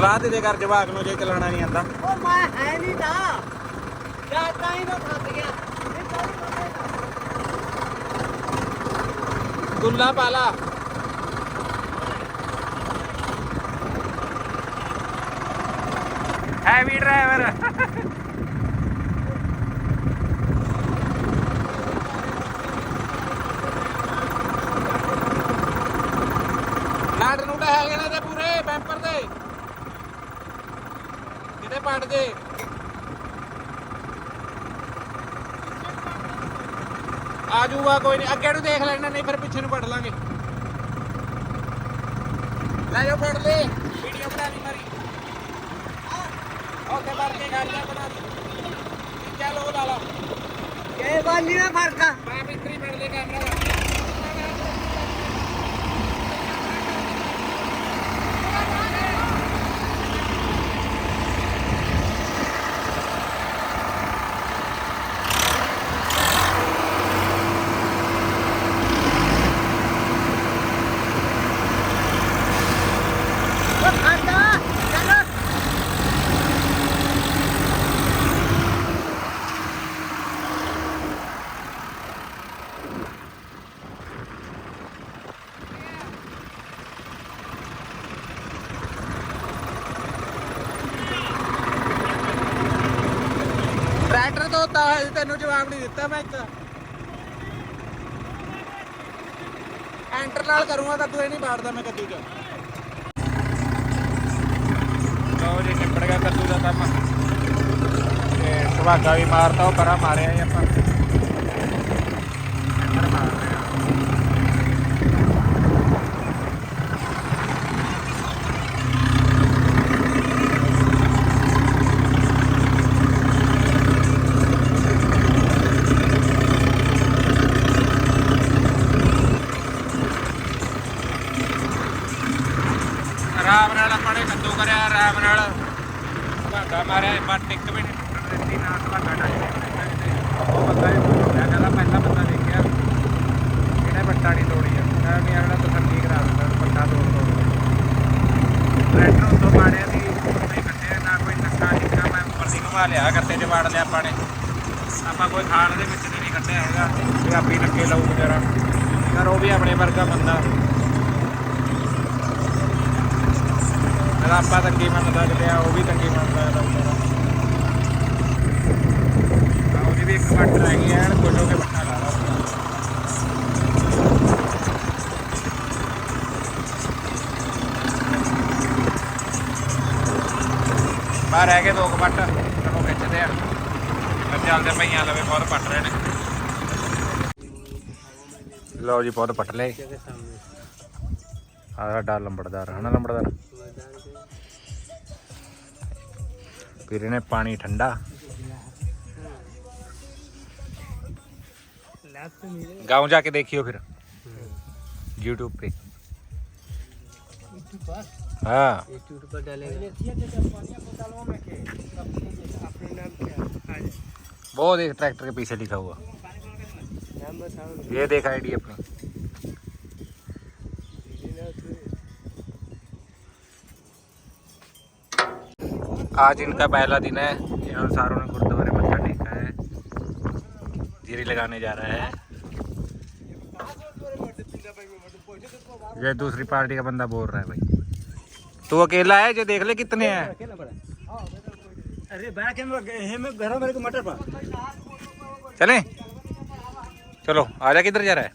ਸਲਾਹ ਦੇ ਦੇ ਕਰ ਜਵਾਕ ਨੂੰ ਜੇ ਚਲਾਉਣਾ ਨਹੀਂ ਆਂਦਾ ਉਹ ਮੈਂ ਹੈ ਨਹੀਂ ਤਾਂ ਜਾਂ ਤਾਂ ਹੀ ਮੈਂ ਫਸ ਗਿਆ। ਇਹ ਤਾਂ ਹੀ ਫਸੇਗਾ। ਗੁੱਲਾ ਪਾਲਾ। ਹੈਵੀ ਡਰਾਈਵਰ ਨਾਟ ਨੂਟ ਹੈਗੇ ਨੇ ਤੇ ਪੂਰੇ ਬੈਂਪਰ ਦੇ ਜੇ ਆ ਜਾਊਗਾ ਕੋਈ ਨਹੀਂ ਅੱਗੇ ਨੂੰ ਦੇਖ ਲੈਣਾ ਨਹੀਂ ਫਿਰ ਪਿੱਛੇ ਨੂੰ ਪੜ ਲਾਂਗੇ। ਲੈ ਜਾਓ ਫੜ ਲੈ। ਵੀਡੀਓ ਬਣਾ ਲਈ ਮਾਰੀ। ਓਕੇ ਮਾਰ ਕੇ ਗਾੜੀਆਂ ਬਣਾ ਲਈ। ਚਲੋ ਲਾ ਲਾ। ਇਹ ਬਾਲੀ ਨਾ ਫ਼ਰਕ ਆ। ਮੈਂ ਬਿਸਤਰੀ ਫੜ ਲੈ ਕੈਮਰਾ ਉਹ ਖਾਂਦਾ ਚਲੋ ਟਰੈਕਟਰ ਤੋਂ ਤਾਂ ਹਜੇ ਤੈਨੂੰ ਜਵਾਬ ਨਹੀਂ ਦਿੱਤਾ ਮੈਂ ਇੱਕ। ਐਂਟਰ ਨਾਲ ਕਰੂੰਗਾ ਤਾਂ ਤੂੰ ਇਹ ਨਹੀਂ ਬਾੜਦਾ ਮੈਂ ਕੱਦੂ ਚ। ਲਓ ਜੀ ਨਿਬੜ ਗਿਆ ਕੱਦੂ ਦਾ ਕੰਮ। ਤੇ ਸੁਭਾਗਾ ਵੀ ਮਾਰਤਾ, ਉਹ ਪਰਾਂ ਮਾਰਿਆ ਹੀ ਆਪਾਂ। ਐਂਟਰ ਮਾਰ ਰਹੇ ਆ ਆਰਾਮ ਨਾਲ ਆਪਾਂ ਨੇ ਕੱਦੂ ਕਰਿਆ ਆਰਾਮ ਨਾਲ ਭਾਗਾ ਮਾਰਿਆ ਬਟ ਇੱਕ ਵੀ ਨਹੀਂ ਟੁੱਟਣ ਦਿੱਤੀ ਨਾ ਭਾਗਾ ਡਾਇਆ ਉਹ ਬੰਦਾ ਹੀ ਮੈਂ ਕਹਿੰਦਾ ਪਹਿਲਾਂ ਬੰਦਾ ਦੇਖਿਆ ਇਹਨੇ ਬੱਟਾ ਨਹੀਂ ਤੋੜੀ ਆ। ਮੈਂ ਵੀ ਅਗਲਾ ਤਸੱਲੀ ਕਰਾ ਦਿੰਦਾ ਬੱਟਾ ਤੋੜ ਤੋੜ ਟਰੈਕਟਰ ਉਦੋਂ ਮਾਰਿਆ ਦੀ ਨਹੀਂ ਕੱਟਿਆ ਨਾ ਕੋਈ ਨੱਕਾ ਟਿੱਕਾ ਮੈਂ ਉੱਪਰ ਦੀ ਘੁਮਾ ਲਿਆ, ਗੱਤੇ 'ਚ ਵਾੜ ਲਿਆ ਆਪਾਂ ਨੇ। ਆਪਾਂ ਕੋਈ ਖਾਣ ਦੇ ਵਿੱਚ ਨਹੀਂ ਕੱਢਿਆ ਹੈਗਾ ਵੀ ਆਪੀ ਲੱਗੇ ਲਾਊ ਵਗੈਰਾ ਪਰ ਉਹ ਵੀ ਆਪਣੇ ਵਰਗਾ ਬੰਦਾ। ਮੇਰਾ ਆਪਾਂ ਤੰਗੀ ਮੰਨਦਾ ਜਿਹਾ ਉਹ ਵੀ ਤੰਗੀ ਮੰਨਦਾ ਸਕਦਾ ਵਿਚਾਰਾ ਉਹਦੀ ਵੀ ਇੱਕ ਵੱਟ ਰਹਿ ਗਈ ਐਨ ਖੁਸ਼ ਹੋ ਕੇ ਬੱਟਾ ਲਾ ਲਾ। ਬਾਹਰ ਰਹਿ ਗਏ ਦੋ ਕੁ ਚਲੋ ਖਿੱਚਦੇ ਆ। ਚੱਲਦੇ ਪਈਆਂ ਲਵੇ, ਬਹੁਤ ਪੱਟ ਰਹੇ ਨੇ। ਲਓ ਜੀ, ਬਹੁਤ ਪੱਟ ਲਏ। ਆ ਸਾਡਾ ਲੰਬੜਦਾਰ, ਹਨਾ ਲੰਬੜਦਾਰ? पी रहे हैं पानी ठंडा। गाँव जाके देखियो फिर। यूट्यूब पे। हाँ। बहुत एक ट्रैक्टर के पीछे लिखा हुआ। ये देखा आईडी अपनी। आज इनका पहला दिन है। इन्होंने सारों ने गुरुद्वारे मत्था टेका है। जीरी लगाने जा रहा है। ये दूसरी पार्टी का बंदा बोल रहा है भाई। तू अकेला है? जो देख ले कितने हैं। अरे के मटर पा। चले। चलो आजा किधर जा रहा है?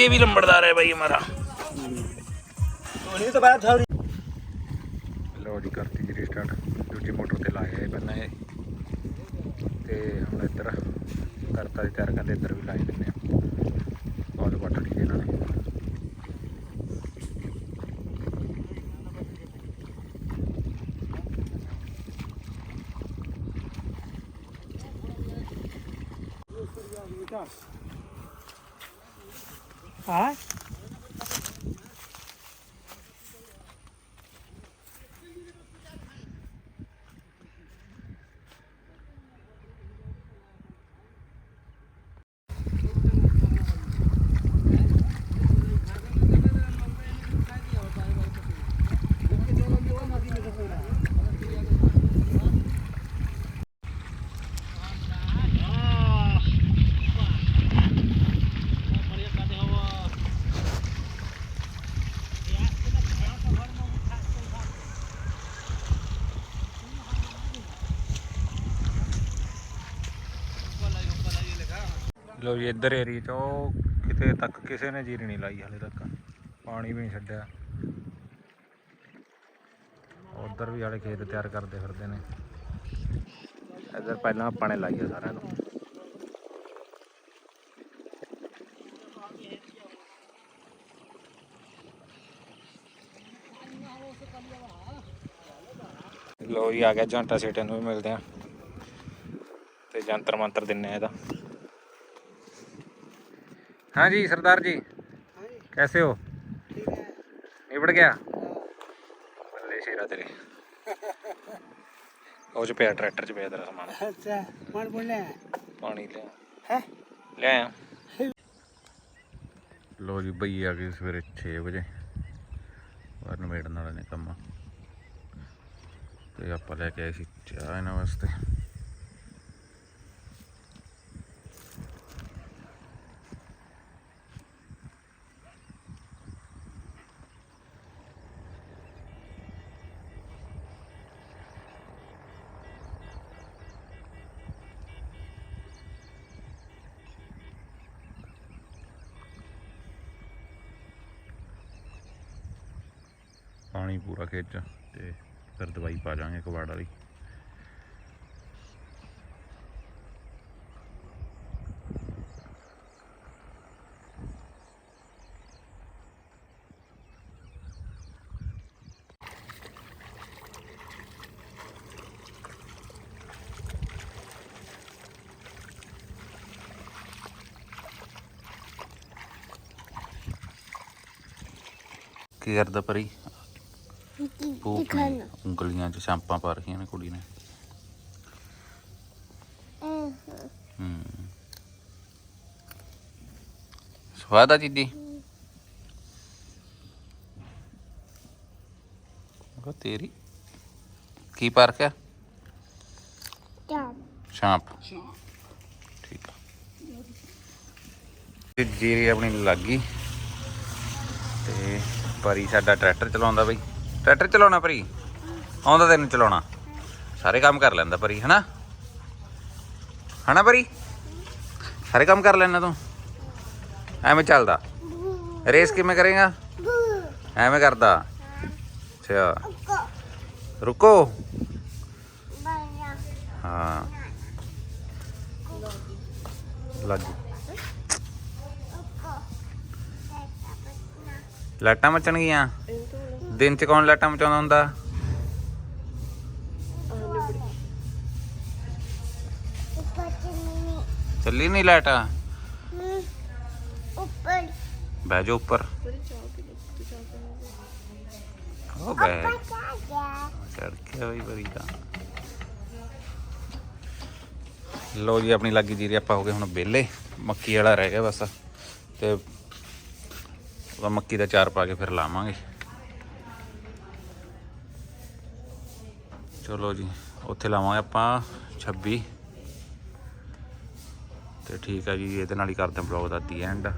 ये भी लंबड़दार है भाई हमारा। तो बड़ा था। ਲਓ ਜੀ ਕਰਤੀ ਜੀ ਸਟਾਰਟ ਦੂਜੀ ਮੋਟਰ ਤੇ ਲਾਇਆ ਇਹ ਪਹਿਲਾਂ ਇਹ। ਤੇ ਹੁਣ ਇੱਧਰ ਕਰਤਾ ਜੀ ਤਿਆਰ ਕਰਦੇ ਇੱਧਰ ਵੀ ਲਾਈ ਦਿੰਦੇ ਆ। ਬਹੁਤ ਵੱਟ ਲਈ ਇਹਨਾਂ ਨੇ हाँ ਲੋ ਜੀ, ਇੱਧਰ ਏਰੀਆ ਚ, ਉਹ ਕਿਤੇ ਤੱਕ ਕਿਸੇ ਨੇ ਜੀਰੀ ਨਹੀਂ ਲਾਈ ਹਲੇ ਤੱਕ। ਪਾਣੀ ਵੀ ਨਹੀਂ ਛੱਡਿਆ। ਉਧਰ ਵੀ ਵਾਲੇ ਖੇਤ ਤਿਆਰ ਕਰਦੇ ਫਿਰਦੇ ਨੇ। ਇੱਧਰ ਪਹਿਲਾਂ ਆਪਾਂ ਨੇ ਲਾਈ ਸਾਰਿਆਂ ਨੂੰ। ਲੋ ਜੀ, ਆ ਗਿਆ ਜੰਟਾ ਸੇਟੇ ਨੂੰ ਵੀ ਮਿਲਦੇ ਆ ਤੇ ਜੰਤਰ ਮੰਤਰ ਦਿੰਨੇ ਆ ਇਹਦਾ। हाँ जी सरदार जी कैसे हो निबड़ गया ਬੱਲੇ ਸ਼ੇਰਾ ਤੇਰੇ ਉਹ ਚ ਪਿਆ ਟਰੈਕਟਰ ਚ ਪਿਆ ਤੇਰਾ ਸਮਾਨ ਅੱਛਾ ਕੌਣ ਬੋਲਿਆ ਪਾਣੀ ਲਿਆ ਹੈ ਲੈ ਆ ਲੋ ਜੀ ਬਈ ਆ ਗਏ ਸਵੇਰੇ 6 ਵਜੇ ਵਰਨ ਮੇੜਨ ਵਾਲੇ ਨੇ ਕੰਮ ਤੇ ਆਪਾਂ ਲੈ ਕੇ ਆਏ ਸੀ ਚਾਹ ਇਹਨਾਂ ਵਾਸਤੇ ਪਾਣੀ ਪੂਰਾ ਖਿੱਚ ਚ ਤੇ ਫਿਰ ਦਵਾਈ ਪਾ ਜਾਾਂਗੇ ਕਬਾੜ ਵਾਲੀ। ਕੀ ਕਰਦਾ ਪਰੀ। ਨੇ ਉਂਗਲੀਆਂ 'ਚ ਸ਼ਾਂਪਾਂ ਪਾ ਰਹੀਆਂ ਨੇ ਕੁੜੀ ਨੇ। ਹੂੰ। ਸਵਾਦ ਆ ਜੀਦੀ ਉਹ ਤੇਰੀ। ਕੀ ਪਾਰਕ ਆ? ਸ਼ਾਂਪ। ਠੀਕ ਆ। ਜੀਰੀ ਆਪਣੀ ਲੱਗ ਗਈ। ਤੇ ਪਰੀ ਸਾਡਾ ਟਰੈਕਟਰ ਚਲਾਉਂਦਾ ਬਈ। ਟਰੈਕਟਰ ਚਲਾਉਣਾ ਪਰੀ? ਆਉਂਦਾ ਤੈਨੂੰ ਚਲਾਉਣਾ। ਸਾਰੇ ਕੰਮ ਕਰ ਲੈਂਦਾ ਪਰੀ ਹਨਾ? ਹਨਾ ਪਰੀ? ਸਾਰੇ ਕੰਮ ਕਰ ਲੈਣਾ ਤੂੰ? ਐਵੇਂ ਚੱਲਦਾ। ਰੇਸ ਕਿਵੇਂ ਕਰੇਗਾ? ਐਵੇਂ ਕਰਦਾ। ਅੱਛਾ। ਰੁਕੋ। ਹਾਂ। ਲੱਗ। ਲਾਈਟਾਂ ਮਚਣ ਗਈਆਂ। ਦਿਨ ਚ ਕੌਣ ਲਾਈਟਾਂ ਮਚਾਉਂਦਾ ਹੁੰਦਾ? ਚੱਲੀ ਨਹੀਂ ਲਾਈਟ ਉੱਪਰ ਬਹਿ ਜਾ ਉੱਪਰ। ਉਹ ਬਹਿ। ਚੜ ਕੇ ਬਈ ਬਰੀ ਦਾ ਲੋ ਜੀ, ਆਪਣੀ ਲੱਗੀ ਜੀਰੀ ਆਪਾਂ ਹੋ ਗਏ ਹੁਣ ਵਿਹਲੇ। ਮੱਕੀ ਵਾਲਾ ਰਹਿ ਗਿਆ ਬਸ। ਤੇ ਉਹਦਾ ਮੱਕੀ ਦਾ ਚਾਰ ਪਾ ਕੇ ਫਿਰ ਲਾਵਾਂਗੇ। ਚਲੋ ਜੀ, ਉੱਥੇ ਲਾਵਾਂਗੇ ਆਪਾਂ 26 ਤੇ ਠੀਕ ਆ ਜੀ, ਇਹਦੇ ਨਾਲ ਹੀ ਕਰਦੇ ਹਾਂ ਬਲੌਗ ਦਾ ਦੀ ਐਂਡ